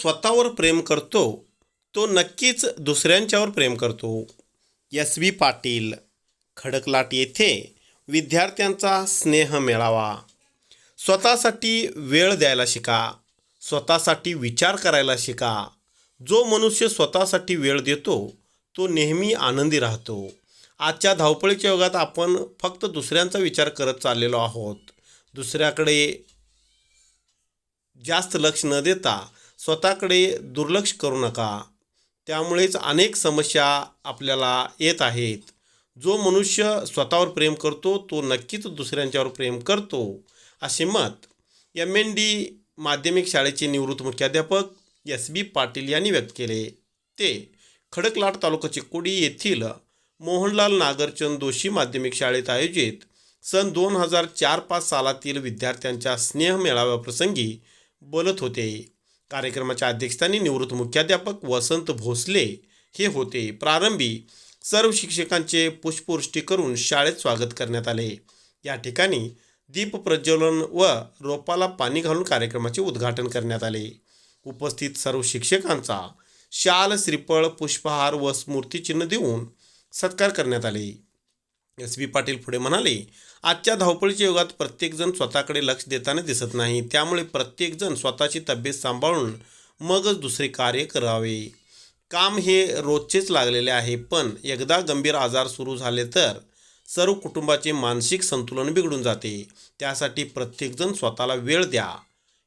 स्वतःवर प्रेम करतो तो नक्कीच दुसऱ्यांच्यावर प्रेम करतो. एस बी पाटील खडकलाट येथे विद्यार्थ्यांचा स्नेह मेळावा. स्वतःसाठी वेळ द्यायला शिका स्वतःसाठी विचार करायला शिका. जो मनुष्य स्वतःसाठी वेळ देतो तो नेहमी आनंदी राहतो. आजच्या धावपळीच्या युगात आपण फक्त दुसऱ्यांचा विचार करत चाललेलो आहोत. दुसऱ्याकडे जास्त लक्ष न देता स्वतःकडे दुर्लक्ष करू नका. त्यामुळेच अनेक समस्या आपल्याला येत आहेत. जो मनुष्य स्वतःवर प्रेम करतो तो नक्कीच दुसऱ्यांच्यावर प्रेम करतो असे मत एम एन डी माध्यमिक शाळेचे निवृत्त मुख्याध्यापक एस बी पाटील यांनी व्यक्त केले. ते खडकलाट तालुका चिकोडी येथील मोहनलाल नागरचंद दोषी माध्यमिक शाळेत आयोजित सन दोन हजार चार पाच सालातील विद्यार्थ्यांच्या स्नेह मेळाव्याप्रसंगी बोलत होते. कार्यक्रमाच्या अध्यक्षस्थानी निवृत्त मुख्याध्यापक वसंत भोसले हे होते. प्रारंभी सर्व शिक्षकांचे पुष्पवृष्टी करून शाळेत स्वागत करण्यात आले. या ठिकाणी दीप प्रज्वलन व रोपाला पाणी घालून कार्यक्रमाचे उद्घाटन करण्यात आले. उपस्थित सर्व शिक्षकांचा शाल श्रीफळ पुष्पहार व स्मृतिचिन्ह देऊन सत्कार करण्यात आले. एस बी पाटील पुढे म्हणाले आजच्या धावपळीच्या युगात प्रत्येकजण स्वतःकडे लक्ष देताना दिसत नाही. त्यामुळे प्रत्येकजण स्वतःची तब्येत सांभाळून मगच दुसरे कार्य करावे. काम हे रोजचेच लागलेले आहे पण एकदा गंभीर आजार सुरू झाले तर सर्व कुटुंबाचे मानसिक संतुलन बिघडून जाते. त्यासाठी प्रत्येकजण स्वतःला वेळ द्या.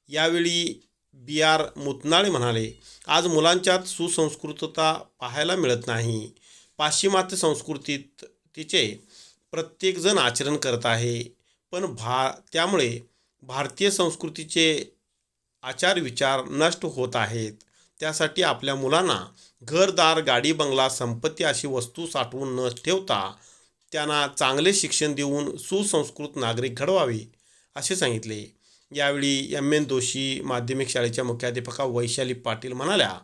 यावेळी बी आर मुतनाळे म्हणाले आज मुलांच्यात सुसंस्कृतता पाहायला मिळत नाही. पाश्चिमात्य संस्कृतीत तिचे प्रत्येकजण आचरण करत आहे. पण भा त्यामुळे भारतीय संस्कृतीचे आचार विचार नष्ट होत आहेत. त्यासाठी आपल्या मुलांना घरदार गाडी बंगला संपत्ती अशी वस्तू साठवून न ठेवता त्यांना चांगले शिक्षण देऊन सुसंस्कृत नागरिक घडवावे असे सांगितले. यावेळी एम. एन. दोशी माध्यमिक शाळेच्या मुख्याध्यापका वैशाली पाटील म्हणाल्या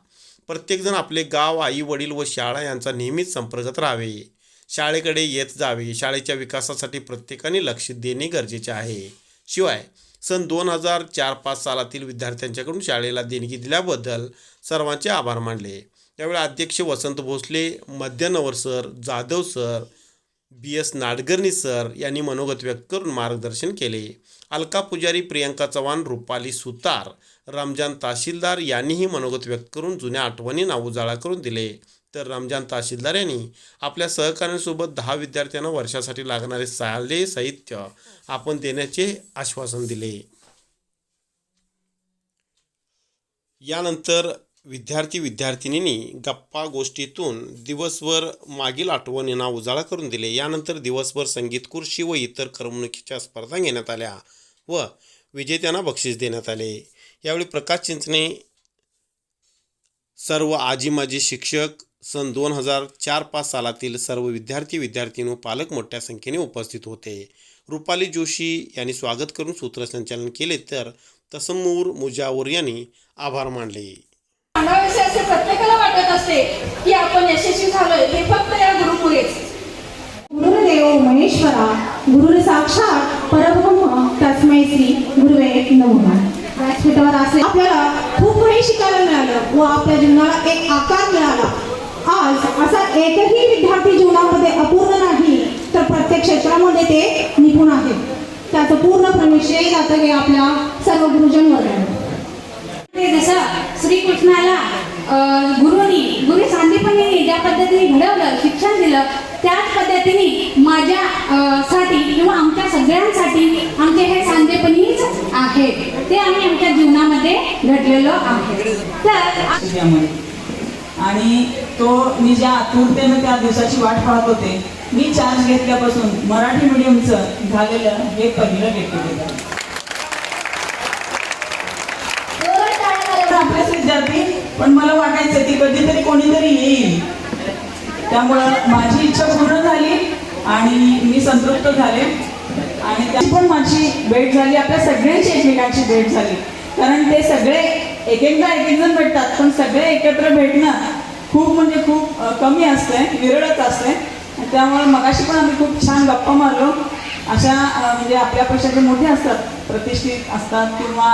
प्रत्येकजण आपले गाव आई वडील व शाळा यांचा नेहमीच संपर्कात राहावे. शाळेकडे येत जावे. शाळेच्या विकासासाठी प्रत्येकाने लक्ष देणे गरजेचे आहे. शिवाय सन दोन हजार चार पाच सालातील विद्यार्थ्यांच्याकडून शाळेला देणगी दिल्याबद्दल सर्वांचे आभार मानले. त्यावेळी अध्यक्ष Vasant Bhosale मध्यानवर sir Jadhav sir B S Nadgarni sir यांनी मनोगत व्यक्त करून मार्गदर्शन केले. अलका पुजारी प्रियंका चव्हाण रुपाली सुतार रमजान तहसीलदार यांनीही मनोगत व्यक्त करून जुन्या आठवणींना उजाळा करून दिले. तर रमजान तहसीलदार यांनी आपल्या सहकाऱ्यांसोबत दहा विद्यार्थ्यांना वर्षासाठी लागणारे साले साहित्य आपण देण्याचे आश्वासन दिले. यानंतर विद्यार्थी विद्यार्थिनींनी गप्पा गोष्टीतून दिवसभर मागील आठवणींना उजाळा करून दिले. यानंतर दिवसभर संगीत खुर्शी व इतर करमणुकीच्या स्पर्धा घेण्यात आल्या व विजेत्यांना बक्षीस देण्यात आले. यावेळी प्रकाश चिंचणे सर्व आजी माजी शिक्षक सन दोन हजार चार पाच सालातील सर्व विद्यार्थी विद्यार्थिनी व पालक मोठ्या संख्येने उपस्थित होते. रुपाली जोशी यांनी स्वागत करून सूत्रसंचालन केले तर तसमूर मुजावर यांनी आभार मानले. असे प्रत्येकाला वाटत असते की आपण यशस्वी झालोय हे फक्त या गुरुमुळेच गुरुदेव महेश्वरा गुरु साक्षात परब्रह्म तस्मै श्री गुरुवे नमः. व्यासपीठावर असे आपल्याला खूप काही शिकायला मिळालं व आपल्या जीवनाला एक आकार मिळाला. आज असा एकही विद्यार्थी जीवनामध्ये अपूर्ण नाही तर प्रत्येक क्षेत्रामध्ये ते निपुण आहे त्याचं पूर्णपणे श्रेय जातं हे आपल्या सर्व गुरुजन वर्गाला ते जसं श्रीकृष्णाला गुरुनी गुरु सांदीपनीने ज्या पद्धतीने घडवलं शिक्षण दिलं त्याच पद्धतीने माझ्या साठी किंवा आमच्या सगळ्यांसाठी आमचे हे सांदेपणीच आहे ते आम्ही आमच्या जीवनामध्ये घडलेलो आहे तर आणि तो मी ज्या आतुरतेनं त्या दिवसाची वाट पाहत होते मी चार्ज घेतल्यापासून मराठी मिडियमचं झालेलं हे पहिलं गेट टुगेदर आपलेच विद्यार्थी पण मला वाटायचं की कधीतरी कोणीतरी येईल. त्यामुळं माझी इच्छा पूर्ण झाली आणि मी संतृप्त झाले. आणि त्याची पण माझी भेट झाली आपल्या सगळ्यांची एकमेकांची भेट झाली. कारण ते सगळे एक एकदा एक एक जण भेटतात पण सगळे एकत्र भेटणं खूप म्हणजे खूप कमी असते विरळच असते त्यामुळे मगाशी पण आम्ही खूप छान गप्पा मारलो. अशा म्हणजे आपल्यापेक्षा जे मोठे असतात प्रतिष्ठित असतात किंवा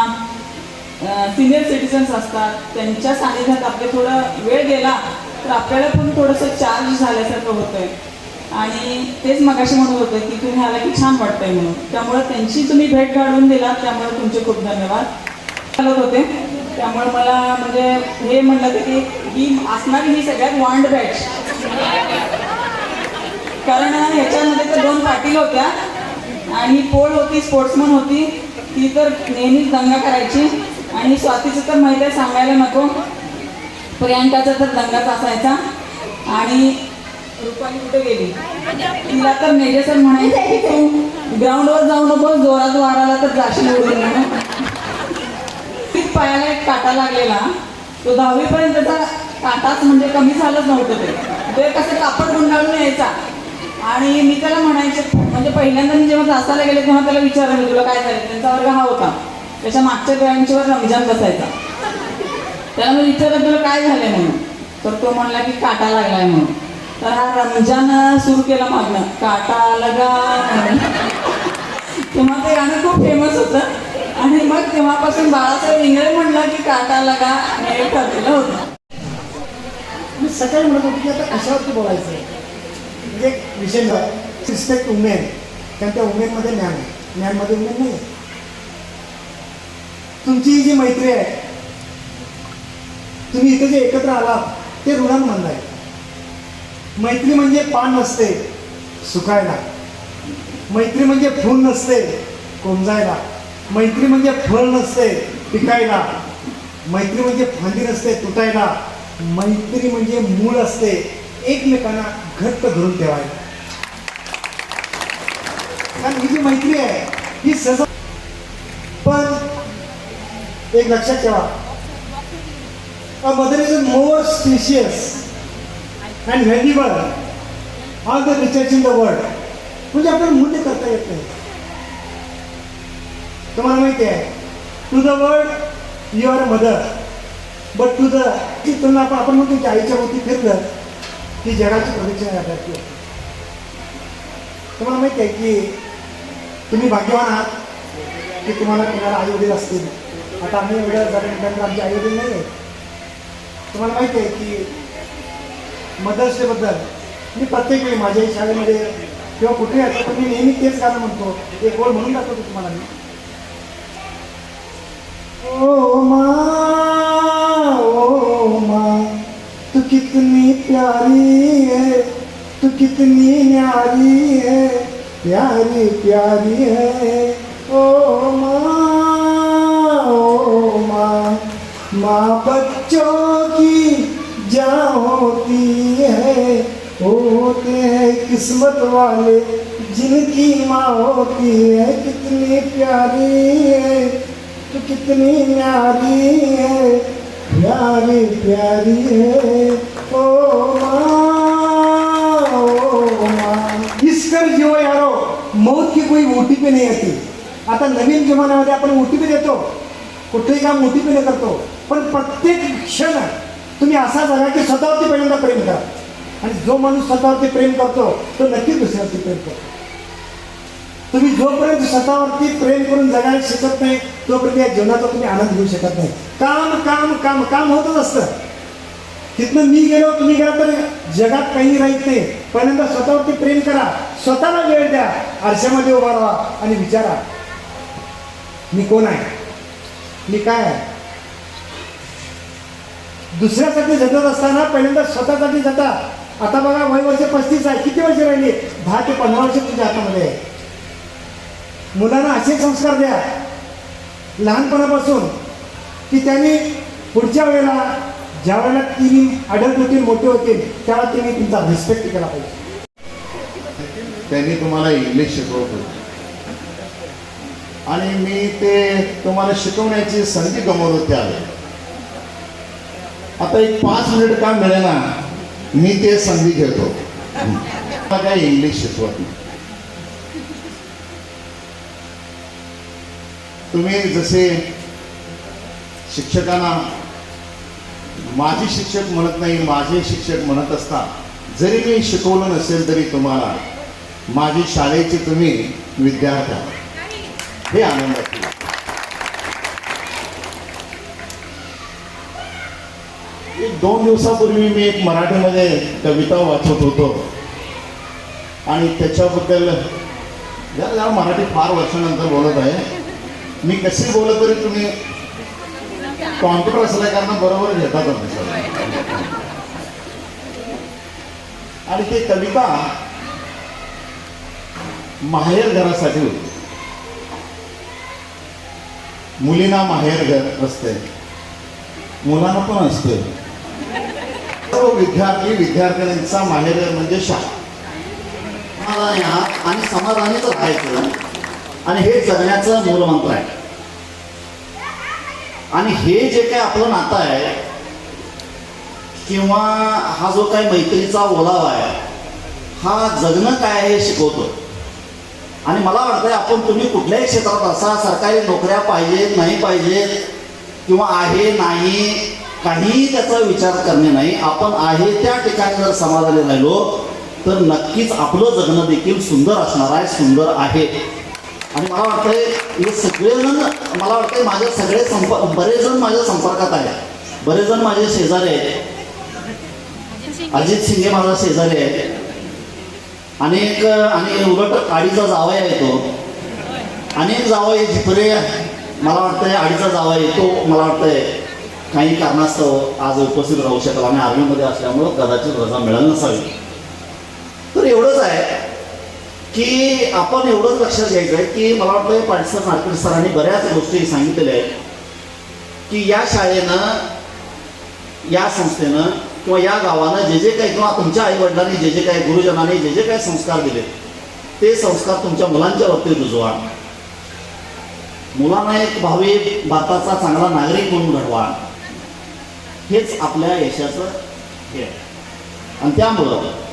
सिनियर सिटीजन्स असतात. त्यांच्या सानिध्यात आपले थोडं वेळ गेला तर आपल्याला पण थोडंसं चार्ज झाल्यासारखं होतंय. आणि तेच मगाशी म्हणत होते की तुम्ही आला की छान वाटतंय म्हणून. त्यामुळे त्यांची तुम्ही भेट घालून दिलात त्यामुळे तुमचे खूप धन्यवाद. चालत होते. त्यामुळे मला म्हणजे हे म्हणलं होतं की ही असणारी ही सगळ्यात वांड बॅच. कारण ह्याच्यामध्ये तर दोन पाटील होत्या आणि पोळ होती स्पोर्ट्समन होती. ती तर नेहमीच दंगा करायची. आणि स्वातीचं तर माहिती आहे सांगायला नको. प्रियांकाचा तर दंगाच असायचा. आणि रुपाली कुठे गेली? तिला तर मेजर सर म्हणायचं की तू ग्राउंडवर जाऊ नको जोरात वाराला तर जाशील म्हणून. तीच पायाला एक काटा लागलेला. तो दहावीपर्यंत काटाच म्हणजे कमी झालंच नव्हतं ते. ते कसं कापड गुंडाळून यायचा आणि मी त्याला म्हणायचे म्हणजे पहिल्यांदा मी जेव्हा जासाला गेले तेव्हा त्याला विचारलं तुला काय झालं? त्यांचा वर्ग हा होता. त्याच्या मागच्या बेंचवर रमजान बसायचा. त्याला मी विचारलं तुला काय झालंय म्हणून? तर तो म्हणला की काटा लागलाय म्हणून. तर हा रमजान सुरू केला मागणं काटा लगा म्हणून. तेव्हा ते गाणं खूप फेमस होतं. आणि मग तेव्हापासून बाळासाहेब इंगळे म्हणलं की काटा लगा हे ठरलेलं होतं. मी सकाळी म्हणत होती की आता कशावरती बोलायचं आहे म्हणजे विशेष विषय रिस्पेक्ट उमेन कारण त्या उमेनमध्ये ज्ञान आहे. ज्ञानमध्ये उमेन नाही तुमची जी मैत्री आहे तुम्ही इथे जे एकत्र आलात ते ऋणांमधलं आहे. मैत्री म्हणजे पान नसते सुकायला. मैत्री म्हणजे फूल नसते कोंजायला. मैत्री म्हणजे फळ नसते पिकायला. मैत्री म्हणजे फांदी नसते तुटायला. मैत्री म्हणजे मूळ असते एकमेकांना घट्ट धरून ठेवायला. कारण ही जी मैत्री आहे ही सहज पण एक लक्षात ठेवा. Mother is more spacious and valuable all the research in the world म्हणजे आपल्याला मूल्य करता येत नाही. तुम्हाला माहिती आहे to the world you are mother but to the तुलना आपण आपण म्हणतो की आईच्या भोवती फिरलं की जगाची प्रदक्षिणा करते तुम्हाला माहिती आहे की तुम्ही भाग्यवान आहात की तुम्हाला कुणाला आई वडील असतील. आता आम्ही एवढ्या झाल्यानंतर आमचे आई वडील नाही आहेत. तुम्हाला माहिती आहे की मदर्स डेबद्दल मी प्रत्येक वेळी माझ्या शाळेमध्ये किंवा कुठे असतो मी नेहमी तेच गाणं म्हणतो. एक गोल म्हणून दाखवतो तुम्हाला मी. ओ माँ ओ माँ तू कितनी प्यारी है, तू कितनी न्यारी है, प्यारी प्यारी है। ओ माँ ओ माँ माँ बच्चों की जान होती है, होते हैं किस्मत वाले जिनकी माँ होती है, कितनी प्यारी है। तू कितनी न्यारी है प्यारी प्यारी है। ओ माँ ओ माँ। इसकर जीव यारो मौत की कोई ओ टी पी नहीं आती आता नवीन जमान्यामध्ये आपण ओ टी पी देतो कुठेही काम ओ टी पीने करतो पण प्रत्येक क्षण तुम्ही असा जगा की स्वतःवरती पहिल्यांदा प्रेम करा. आणि जो माणूस स्वतःवरती प्रेम करतो तो नक्कीच दुसऱ्यावरती प्रेम करतो. तुम्ही जोपर्यंत स्वतःवरती प्रेम करून जगायला शिकत नाही तोपर्यंत या जीवनाचा तुम्ही आनंद घेऊ शकत नाही. काम काम काम काम होतच असतं. तिथनं मी गेलो तुम्ही गेला तर जगात काही राहत नाही. पहिल्यांदा स्वतःवरती प्रेम करा. स्वतःला वेळ द्या. आरशामध्ये उभा राहा आणि विचारा मी कोण आहे? मी काय आहे? दुसऱ्यासाठी झटत असताना पहिल्यांदा स्वतःसाठी जाता आता बघा वय वर्ष पस्तीस आहे. किती वर्ष राहिली? दहा ते पंधरा वर्ष तुझ्या हातामध्ये आहे. मुलांना असे संस्कार द्या लहानपणापासून की त्यांनी पुढच्या वेळेला ज्या वेळेला तिन्ही अडल्ट होतील मोठे होतील त्यावेळेला त्यांनी तुमचा रिस्पेक्ट केला पाहिजे. त्यांनी तुम्हाला इंग्लिश शिकवतो आणि मी ते तुम्हाला शिकवण्याची संधी गमावलो त्यावेळी. आता एक पाच मिनिट का मिळेना मी ते संधी घेतो. मला काय इंग्लिश शिकवत नाही. तुम्ही जसे शिक्षकांना माझे शिक्षक म्हणत नाही माझे शिक्षक म्हणत असता जरी मी शिकवलं नसेल तरी तुम्हाला माझी शाळेचे तुम्ही विद्यार्थी आहात. हे आनंदाची एक दोन दिवसापूर्वी मी एक मराठीमध्ये कविता वाचत होतो. आणि त्याच्याबद्दल या मराठी फार वर्षानंतर बोलत आहे. मी कशी बोलत तरी तुम्ही कॉम्प्युटर असल्या कारण बरोबर घेतात आणि ते कविता माहेर घरासाठी होती. मुलींना माहेर घर असते. मुलांना पण असते. सर्व विद्यार्थी विद्यार्थ्यांचा माहेर घर म्हणजे शाळा. आणि आहात आणि समाधानीच राहायचं. आणि हे जगण्याचं मूलमंत्र आहे. आणि हे जे काय आपलं नातं आहे किंवा हा जो काही मैत्रीचा ओलावा आहे हा जगणं काय आहे हे शिकवतो. आणि मला वाटतंय आपण तुम्ही कुठल्याही क्षेत्रात असा सरकारी नोकऱ्या पाहिजेत नाही पाहिजेत किंवा आहे नाही काहीही त्याचा विचार करणे नाही आपण आहे त्या ठिकाणी जर समाधानी राहिलो तर नक्कीच आपलं जगणं देखील सुंदर असणार आहे सुंदर आहे. आणि मला वाटतंय हे सगळेजण मला वाटतंय माझ्या सगळे संपर्क बरेच जण माझ्या संपर्कात आहेत बरेच जण माझे शेजारी आहेत. अजित सिंगे माझा शेजारी आहे. अनेक आणि उलट आडीचा जावया येतो अनेक आहे जिपरे मला वाटतंय आडीचा जावा येतो मला वाटतंय काही कारणास्तव आज उपस्थित राहू शकला. आणि आर्मीमध्ये असल्यामुळं कदाचित रजा मिळाली नसावी. तर एवढंच आहे. की आपण एवढंच लक्षात घ्यायचं आहे की मला वाटतं पाटील सर नाटकर सरांनी बऱ्याच गोष्टी सांगितलेल्या आहेत. की या शाळेनं या संस्थेनं किंवा या गावानं जे जे काही किंवा तुमच्या आईवडिलांनी जे जे काही गुरुजनांनी जे जे काही संस्कार दिले ते संस्कार तुमच्या मुलांच्या बाबतीत रुजवा. मुलांना एक भावी भारताचा चांगला नागरिक म्हणून घडवा. हेच आपल्या यशाचं हे आहे. आणि त्यामुळं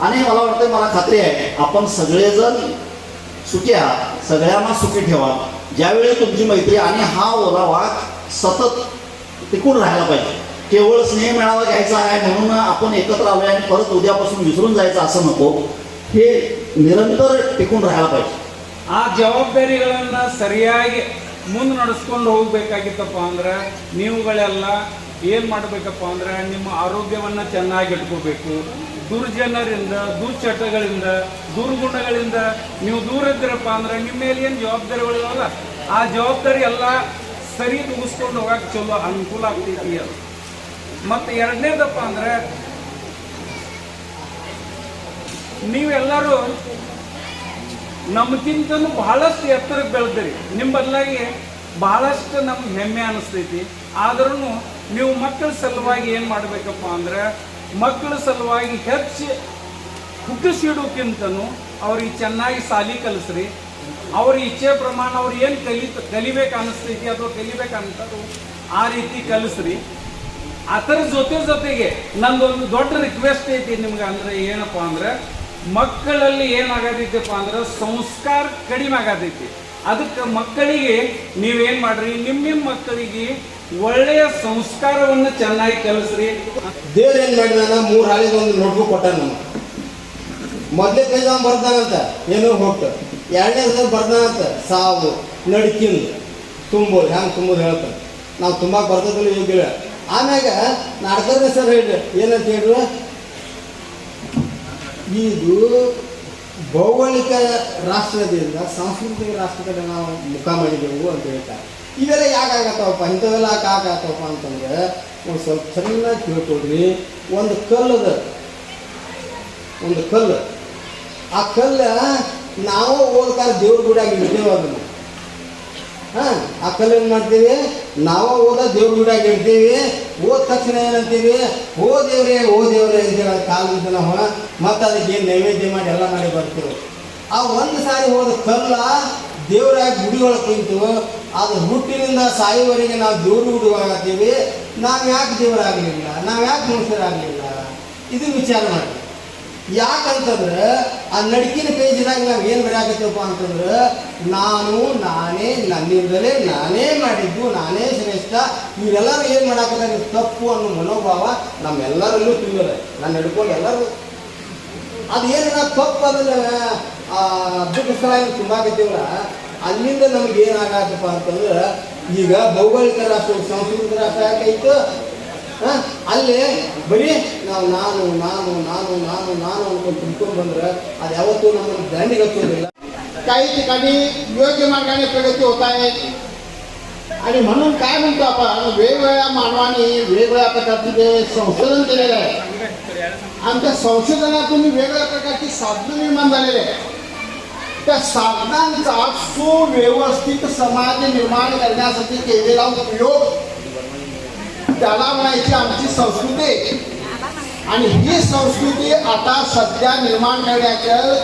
आणि मला वाटतं मला खात्री आहे आपण सगळेजण सुखी आहात सगळ्यांना सुखी ठेवा ज्यावेळी तुमची मैत्री आणि हा ओलावा सतत टिकून राहायला पाहिजे केवळ स्नेह मेळावा घ्यायचा आहे म्हणून आपण एकत्र आलोय आणि परत उद्यापासून विसरून जायचं असं नको हे निरंतर टिकून राहायला पाहिजे ಆ ಜವಾಬ್ದಾರಿಗಳನ್ನ ಸರಿಯಾಗಿ ಮುಂದೆ ನಡೆಸ್ಕೊಂಡು ಹೋಗ್ಬೇಕಾಗಿತ್ತಪ್ಪ ಅಂದ್ರೆ ನೀವುಗಳೆಲ್ಲ ಏನು ಮಾಡಬೇಕಪ್ಪ ಅಂದ್ರೆ ನಿಮ್ಮ ಆರೋಗ್ಯವನ್ನ ಚೆನ್ನಾಗಿ ಇಟ್ಕೋಬೇಕು ದುರ್ಜನರಿಂದ ದುಶ್ಚಟಗಳಿಂದ ದುರ್ಗುಣಗಳಿಂದ ನೀವು ದೂರ ಇದ್ದೀರಪ್ಪ ಅಂದ್ರೆ ನಿಮ್ಮ ಮೇಲೆ ಏನು ಜವಾಬ್ದಾರಿಗಳಿದಾವಲ್ಲ, ಆ ಜವಾಬ್ದಾರಿ ಎಲ್ಲ ಸರಿ ಮುಗಿಸ್ಕೊಂಡು ಹೋಗಕ್ಕೆ ಚಲೋ ಅನುಕೂಲ ಆಗ್ತೈತಿ ಅದು. ಮತ್ತು ಎರಡನೇದಪ್ಪ ಅಂದ್ರೆ, ನೀವೆಲ್ಲರೂ ನಮ್ಗಿಂತನೂ ಬಹಳಷ್ಟು ಎತ್ತರಕ್ಕೆ ಬೆಳೆದಿರಿ. ನಿಮ್ಮ ಬದಲಾಗಿ ಬಹಳಷ್ಟು ನಮ್ಗೆ ಹೆಮ್ಮೆ ಅನಿಸ್ತೈತಿ. ಆದ್ರೂ ನೀವು ಮಕ್ಕಳ ಸಲುವಾಗಿ ಏನು ಮಾಡಬೇಕಪ್ಪ ಅಂದ್ರೆ ಮಕ್ಕಳ ಸಲುವಾಗಿ ಹೆಚ್ಚು ಹುಟ್ಟಿಸಿಡೋಕ್ಕಿಂತನೂ ಅವ್ರಿಗೆ ಚೆನ್ನಾಗಿ ಸಾಲಿ ಕಲಿಸ್ರಿ. ಅವ್ರ ಇಚ್ಛೆ ಪ್ರಮಾಣ ಅವ್ರು ಏನು ಕಲಿ ಕಲಿಬೇಕು ಅನ್ನಿಸ್ತೈತಿ ಅಥವಾ ಕಲಿಬೇಕು ಆ ರೀತಿ ಕಲಿಸ್ರಿ. ಅದರ ಜೊತೆ ಜೊತೆಗೆ ನಂದೊಂದು ದೊಡ್ಡ ರಿಕ್ವೆಸ್ಟ್ ಐತಿ ನಿಮ್ಗೆ ಅಂದ್ರೆ ಏನಪ್ಪ ಅಂದ್ರೆ, ಮಕ್ಕಳಲ್ಲಿ ಏನಾಗತೈತಪ್ಪ ಅಂದ್ರೆ ಸಂಸ್ಕಾರ ಕಡಿಮೆ ಆಗತೈತಿ ಅದಕ್ಕೆ ಮಕ್ಕಳಿಗೆ ನೀವೇನು ಮಾಡ್ರಿ, ನಿಮ್ಮ ನಿಮ್ಮ ಮಕ್ಕಳಿಗೆ ಒಳ್ಳೆಯ ಸಂಸ್ಕಾರವನ್ನು ಚೆನ್ನಾಗಿ ಕಲಿಸ್ರಿ. ದೇವ್ರ ಏನ್ ಮಾಡಿದಾನ ಮೂರ್ ಹಾಳಿಗೆ ಒಂದು ನೋಟ್ಬು ಕೊಟ್ಟಾನ ನಾನು. ಮೊದಲೇ ಕೈದ ಬರ್ದಂತ ಏನೋ ಹೋಗ್ತ. ಎರಡನೇ ಸಲ ಬರ್ದಾನಂತ. ಸಾವು, ನಡ್ಕಿಂದು, ತುಂಬೋದು. ಹೆಂಗೆ ತುಂಬೋದು ಹೇಳ್ತಾರೆ ನಾವು ತುಂಬ ಬರ್ತದಲ್ಲ ಯೋಗ್ಯ ಆಮ್ಯಾಗ ನಾಡ್ಕರ್ನೇ ಸರ್ ಹೇಳ್ರಿ. ಏನಂತ ಹೇಳ್ರು? ಇದು ಭೌಗೋಳಿಕ ರಾಷ್ಟ್ರದಿಂದ ಸಾಂಸ್ಕೃತಿಕ ರಾಷ್ಟ್ರದಲ್ಲಿ ನಾವು ಮುಖ ಮಾಡಿದೆವು ಅಂತ ಹೇಳ್ತಾರೆ. ಇವೆಲ್ಲ ಯಾಕಾಗತ್ತವಪ್ಪ? ಇಂಥವೆಲ್ಲ ಯಾಕಾಗತ್ತವಪ್ಪ ಅಂತಂದ್ರೆ, ಒಂದು ಸ್ವಲ್ಪ ಚೆನ್ನಾಗಿ ತಿಳ್ಕೊಡ್ರಿ ಒಂದು ಕಲ್ಲದ, ಒಂದು ಕಲ್ಲು. ಆ ಕಲ್ಲು ನಾವು ಓದ್ತಾ ದೇವ್ರ ಗುಡಿಯಾಗ ಇಡ್ತೇವೆ ಅದನ್ನು. ಹಾಂ, ಆ ಕಲ್ಲು ಏನು ಮಾಡ್ತೀವಿ? ನಾವು ಓದ ದೇವ್ರ ಗುಡಿಯಾಗ ಇಡ್ತೀವಿ. ಓದ ತಕ್ಷಣ ಏನಂತೀವಿ? ಓ ದೇವ್ರೆ, ಓ ದೇವರೇ ಅಂತೇಳಿ ಕಾಲದಿಂದ ನಾವು. ಮತ್ತೆ ಅದಕ್ಕೆ ನೈವೇದ್ಯ ಮಾಡಿ ಎಲ್ಲ ಮಾಡಿ ಬರ್ತೀವಿ. ಆ ಒಂದು ಸಾರಿ ಹೋದ ಕಲ್ಲ ದೇವರಾಗಿ ಗುಡಿ ಒಳಗೆ ಕುಂತು ಅದು ಹುಟ್ಟಿನಿಂದ ಸಾಯುವವರೆಗೆ ನಾವು ದೇವ್ರ ಗುಡಿಗಳಾಗ್ತೀವಿ ನಾವು ಯಾಕೆ ದೇವರಾಗಲಿಲ್ಲ? ನಾವು ಯಾಕೆ ಮನುಷ್ಯರಾಗಲಿಲ್ಲ? ಇದು ವಿಚಾರ ಮಾಡಿ. ಯಾಕಂತಂದ್ರೆ, ಆ ನಡಕಿನ ಪೇಜ್ದಾಗ ನಾವು ಏನು ಬರೆಯಾಕತ್ತೀವಪ್ಪ ಅಂತಂದ್ರೆ, ನಾನು, ನಾನೇ, ನನ್ನಿಂದಲೇ ನಾನೇ ಮಾಡಿದ್ದು, ನಾನೇ ಶ್ರೇಷ್ಠ, ಇವರೆಲ್ಲರೂ ಏನು ಮಾಡಾಕತ್ತಾರೆ? ತಪ್ಪು ಅನ್ನೋ ಮನೋಭಾವ ನಮ್ಮೆಲ್ಲರಲ್ಲೂ ತುಂಬಿದೆ. ನಾನು ನಡ್ಕೊಂಡು ಎಲ್ಲರೂ. ಅದು ಏನ ತಪ್ಪು ಅದನ್ನ ಆ ದುಡ್ಡು ಸ್ಥಳ ತುಂಬಾಕತ್ತೀವಲ್ಲ ಅಲ್ಲಿಂದ ನಮ್ಗೆ ಏನಾಗತ್ತಪ್ಪ ಅಂತಂದ್ರೆ ಈಗ ಭೌಗೋಳಿಕ ರಾಷ್ಟ್ರ ಸಾಂಸ್ಕೃತಿಕ ರಾಷ್ಟ್ರ ಯಾಕಾಯ್ತು ಹ? ಅಲ್ಲಿ ಬರೀ ನಾವು ನಾನು ನಾನು ನಾನು ನಾನು ನಾನು ಅನ್ಕೊಂಡು ತುಂಬ್ಕೊಂಡು ಬಂದ್ರೆ ಅದು ಯಾವತ್ತೂ ನಮ್ಮನ್ನು ದಂಡಿಗೆ ಹಚ್ಚೋದಿಲ್ಲ काही ठिकाणी योग्य मार्गाने प्रगती होत आहे आणि म्हणून काय म्हणतो आपण वेगवेगळ्या मानवाने वेगवेगळ्या प्रकारचे जे संशोधन केलेलं आहे आणि त्या संशोधनातून वेगवेगळ्या प्रकारची साधनं निर्माण झालेली आहे त्या साधनांचा सुव्यवस्थित समाज निर्माण करण्यासाठी केलेला उपयोग त्याला म्हणायची आमची संस्कृती. आणि ही संस्कृती आता सध्या निर्माण करण्याचं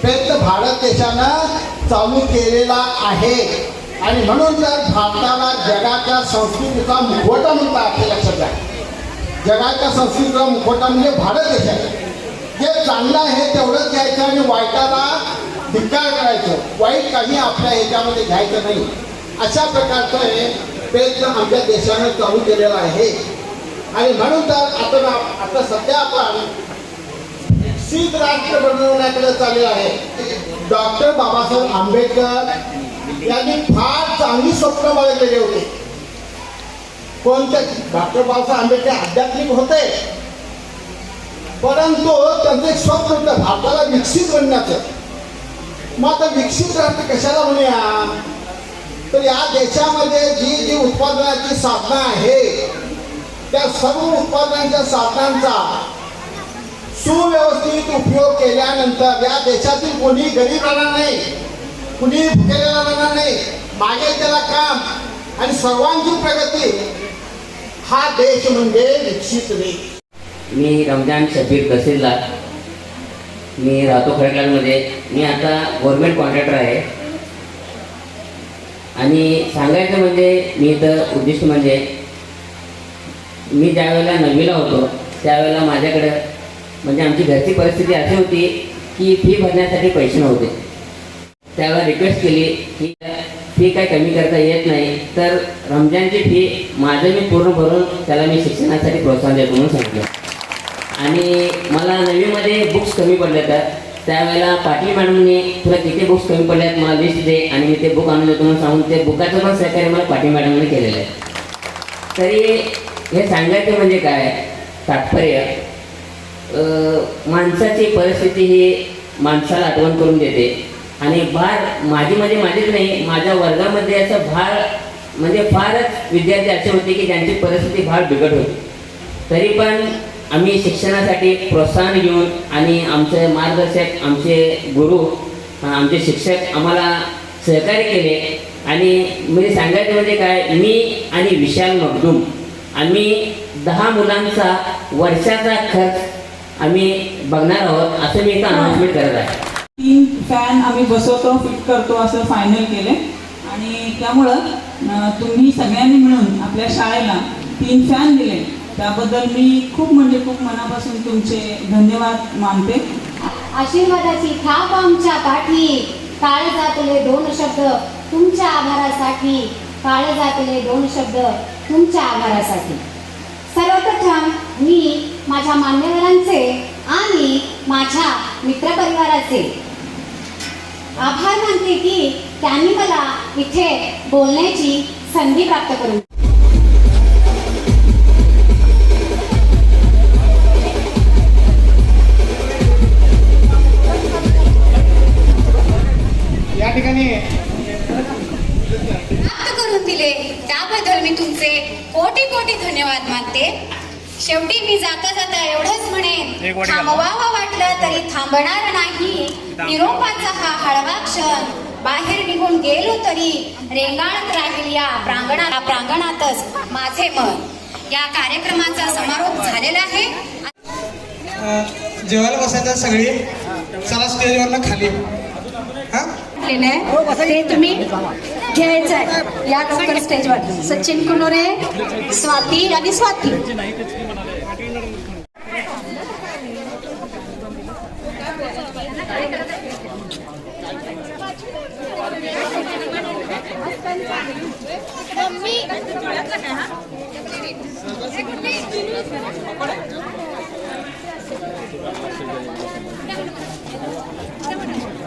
प्रयत्न भारत देशानं चालू केलेला आहे. आणि म्हणून जर भारताला जगाच्या संस्कृतीचा मुखवटा म्हणतात हे लक्षात घ्या. जगाच्या संस्कृतीचा मुखवटा म्हणजे भारत देश आहे जे चांगलं आहे तेवढंच घ्यायचं आणि वाईटाला धिक्कार करायचं. वाईट काही आपल्या ह्याच्यामध्ये घ्यायचं नाही. अशा प्रकारचं हे प्रयत्न आमच्या देशानं चालू केलेला आहे. आणि म्हणून तर आपण आता सध्या आपण शीत राष्ट्र बनवण्याकडे चाललेलं आहे. डॉक्टर बाबासाहेब आंबेडकर यांनी फार चांगली स्वप्न बाळगलेली होती. कोणत्या डॉक्टर बाबासाहेब आंबेडकर आध्यात्मिक होते. परंतु त्यांचं एक स्वप्न होतं भारताला विकसित बनण्याचं मग आता विकसित राष्ट्र कशाला म्हणूया? तर या देशामध्ये जी जी उत्पादनाची साधनं आहे त्या सर्व उत्पादनांच्या साधनांचा सुव्यवस्थित उपयोग केल्यानंतर या देशातील कोणी गरीब राहणार नाही कुणी भुकेलेला राहणार नाही मागे त्याला काम आणि सर्वांची प्रगती हा देश म्हणजे विकसित देश. मी रमजान शबीर तहसीलदार मी राहतो खडकलांमध्ये. मी आता गव्हर्मेंट कॉन्ट्रॅक्टर आहे. आणि सांगायचं म्हणजे मी इथं उद्दिष्ट म्हणजे मी ज्यावेळेला नववीला होतो त्यावेळेला माझ्याकडं म्हणजे आमची घरची परिस्थिती अशी होती की फी भरण्यासाठी पैसे नव्हते. त्यावेळेला रिक्वेस्ट केली की फी काय कमी करता येत नाही तर रमजानची फी माझं मी पूर्ण भरून त्याला मी शिक्षणासाठी प्रोत्साहन देतो म्हणून सांगितलं. आणि मला नवीमध्ये बुक्स कमी पडले आहेत त्यावेळेला पाटील मॅडमने तुला किती बुक्स कमी पडले आहेत मला लिस्ट दे आणि मी ते बुक आणून देतो म्हणून सांगून ते बुकाचं पण सहकार्य मला पाटील मॅडमने केलेलं आहे. तरी हे सांगायचं म्हणजे काय? तात्पर्य माणसाची परिस्थिती ही माणसाला आठवण करून देते. आणि भार माझी म्हणजे माझीच नाही माझ्या वर्गामध्ये असं भार म्हणजे फारच विद्यार्थी असे होते की ज्यांची परिस्थिती फार बिघट होती. तरी पण आम्ही शिक्षणासाठी प्रोत्साहन घेऊन आणि आमचे मार्गदर्शक आमचे गुरु आमचे शिक्षक आम्हाला सहकार्य केले. आणि म्हणजे सांगायचं म्हणजे काय मी आणि विशाल मखदूम आम्ही दहा मुलांचा वर्षाचा खर्च आम्ही बघणार आहोत असं मी इथं अनाउन्समेंट करत आहे. तीन फॅन आम्ही बसवतो फिट करतो असं फायनल केले आणि त्यामुळं तुम्ही सगळ्यांनी मिळून आपल्या शाळेला तीन फॅन दिले. त्याबद्दल मी खूप म्हणजे खूप मनापासून तुमचे धन्यवाद मानते. आशीर्वादाची थाप आमच्या पाठी. काळ जातले दोन शब्द तुमच्या आभारासाठी. काळ जातले दोन शब्द तुमच्या आभारासाठी. सर्वप्रथम मी माझ्या मान्यवरांचे आणि माझ्या मित्रपरिवाराचे आभार मानते की त्यांनी मला इथे बोलण्याची संधी प्राप्त करून ठिकाणी प्राप्त करून दिले. त्याबद्दल मी तुमचे कोटी कोटी धन्यवाद मानते शेवटी मी जाता जाता एवढंच म्हणेन थांबवावं वाटलं तरी थांबणार नाही. निरोपाचा हा हळवा क्षण. बाहेर निघून गेलो तरी रेंगाळत राहील या प्रांगणा प्रांगणातच माझे मन. या कार्यक्रमाचा समारोप झालेला आहे. जेवायला बसायचं सगळी. चला स्टेजवरनं खाली. हा? केलं हो, ते तुम्ही घ्यायचं आहे. या लवकर स्टेजवर. सचिन कुनोरे स्वाती आणि स्वाती.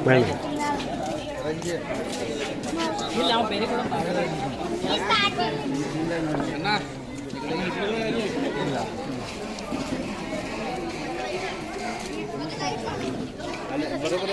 Right. ಬರೋಬರ